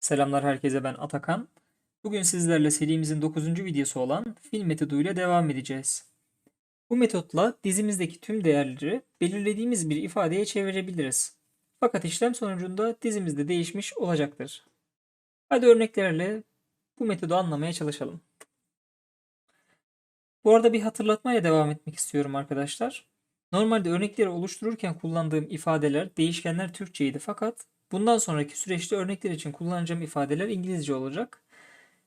Selamlar herkese ben Atakan. Bugün sizlerle serimizin 9. videosu olan fil metoduyla devam edeceğiz. Bu metotla dizimizdeki tüm değerleri belirlediğimiz bir ifadeye çevirebiliriz. Fakat işlem sonucunda dizimizde değişmiş olacaktır. Hadi örneklerle bu metodu anlamaya çalışalım. Bu arada bir hatırlatmayla devam etmek istiyorum arkadaşlar. Normalde örnekleri oluştururken kullandığım ifadeler, değişkenler Türkçeydi fakat bundan sonraki süreçte örnekler için kullanacağım ifadeler İngilizce olacak.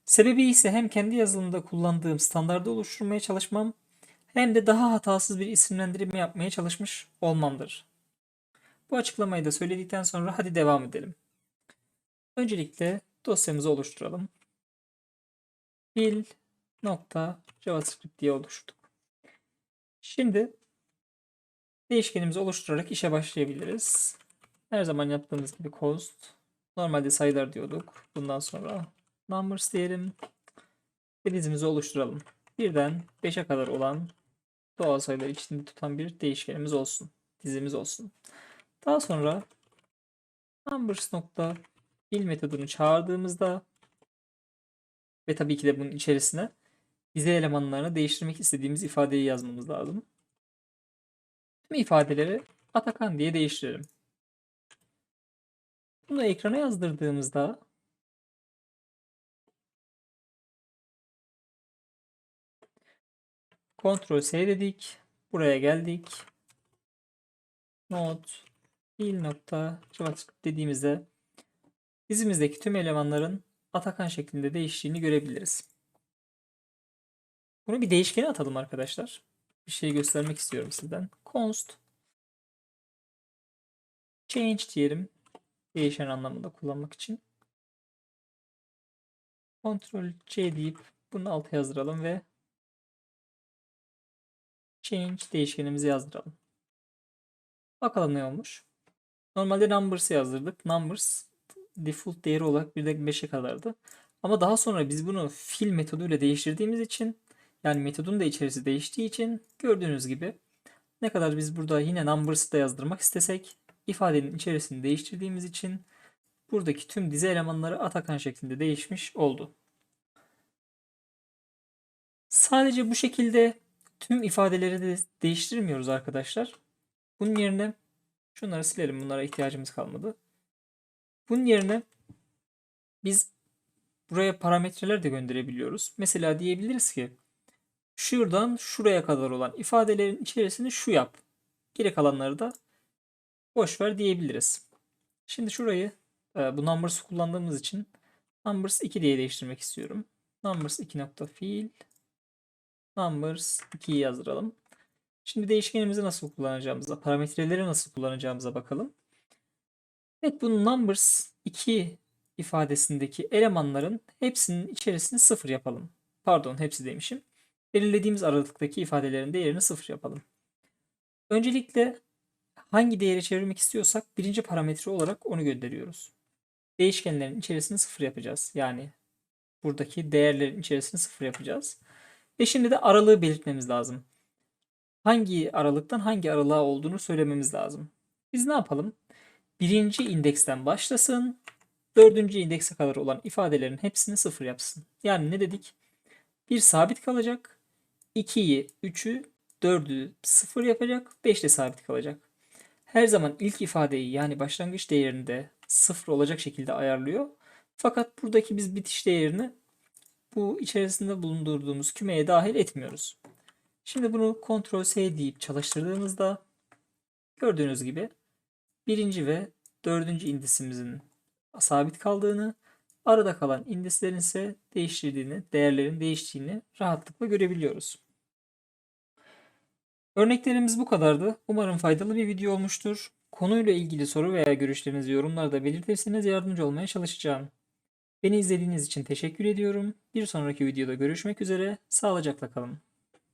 Sebebi ise hem kendi yazılımda kullandığım standardı oluşturmaya çalışmam hem de daha hatasız bir isimlendirme yapmaya çalışmış olmamdır. Bu açıklamayı da söyledikten sonra hadi devam edelim. Öncelikle dosyamızı oluşturalım. Fil nokta JavaScript diye oluşturduk. Şimdi değişkenimizi oluşturarak işe başlayabiliriz. Her zaman yaptığımız gibi cost. Normalde sayılar diyorduk. Bundan sonra numbers diyelim. Ve dizimizi oluşturalım. Birden 5'e kadar olan doğal sayılar içinde tutan bir değişkenimiz olsun. Dizimiz olsun. Daha sonra numbers nokta fill metodunu çağırdığımızda ve tabii ki de bunun içerisine dizi elemanlarını değiştirmek istediğimiz ifadeyi yazmamız lazım. Tüm ifadeleri Atakan diye değiştirelim. Bunu ekrana yazdırdığımızda Ctrl S dedik. Buraya geldik. Node fiil nokta JavaScript dediğimizde dizimizdeki tüm elemanların Atakan şeklinde değiştiğini görebiliriz. Bunu bir değişkene atalım arkadaşlar. Bir şey göstermek istiyorum sizden. Const change diyelim. Değişen anlamında kullanmak için. Ctrl C deyip bunu alta yazdıralım ve change değişkenimizi yazdıralım. Bakalım ne olmuş. Normalde numbers'ı yazdırdık. Numbers default değeri olarak bir de 5'e kadardı. Ama daha sonra biz bunu fill metoduyla değiştirdiğimiz için yani metodun da içerisi değiştiği için gördüğünüz gibi ne kadar biz burada yine numbers'ı da yazdırmak istesek ifadenin içerisini değiştirdiğimiz için buradaki tüm dizi elemanları Atakan şeklinde değişmiş oldu. Sadece bu şekilde tüm ifadeleri de değiştirmiyoruz arkadaşlar. Bunun yerine şunları silelim. Bunlara ihtiyacımız kalmadı. Bunun yerine biz buraya parametreler de gönderebiliyoruz. Mesela diyebiliriz ki şuradan şuraya kadar olan ifadelerin içerisini şu yap. Geri kalanları da boş ver diyebiliriz. Şimdi şurayı e, bu numbers kullandığımız için numbers 2 diye değiştirmek istiyorum. Numbers 2 nokta fiil numbers 2'yi yazdıralım. Şimdi değişkenimizi nasıl kullanacağımıza, parametreleri nasıl kullanacağımıza bakalım. Evet bu numbers 2 ifadesindeki elemanların hepsinin içerisini sıfır yapalım. Pardon hepsi demişim. Belirlediğimiz aralıktaki ifadelerin değerini sıfır yapalım. Öncelikle hangi değeri çevirmek istiyorsak birinci parametre olarak onu gönderiyoruz. Değişkenlerin içerisini sıfır yapacağız. Yani buradaki değerlerin içerisini sıfır yapacağız. Ve şimdi de aralığı belirtmemiz lazım. Hangi aralıktan hangi aralığa olduğunu söylememiz lazım. Biz ne yapalım? Birinci indeksten başlasın. Dördüncü indekse kadar olan ifadelerin hepsini sıfır yapsın. Yani ne dedik? Bir sabit kalacak. 2'yi, 3'ü, 4'ü sıfır yapacak. 5 de sabit kalacak her zaman ilk ifadeyi yani başlangıç değerini de sıfır olacak şekilde ayarlıyor. Fakat buradaki biz bitiş değerini bu içerisinde bulundurduğumuz kümeye dahil etmiyoruz. Şimdi bunu Ctrl S deyip çalıştırdığımızda gördüğünüz gibi birinci ve dördüncü indisimizin sabit kaldığını, arada kalan indislerin ise değiştirdiğini, değerlerin değiştiğini rahatlıkla görebiliyoruz. Örneklerimiz bu kadardı. Umarım faydalı bir video olmuştur. Konuyla ilgili soru veya görüşlerinizi yorumlarda belirtirseniz yardımcı olmaya çalışacağım. Beni izlediğiniz için teşekkür ediyorum. Bir sonraki videoda görüşmek üzere. Sağlıcakla kalın.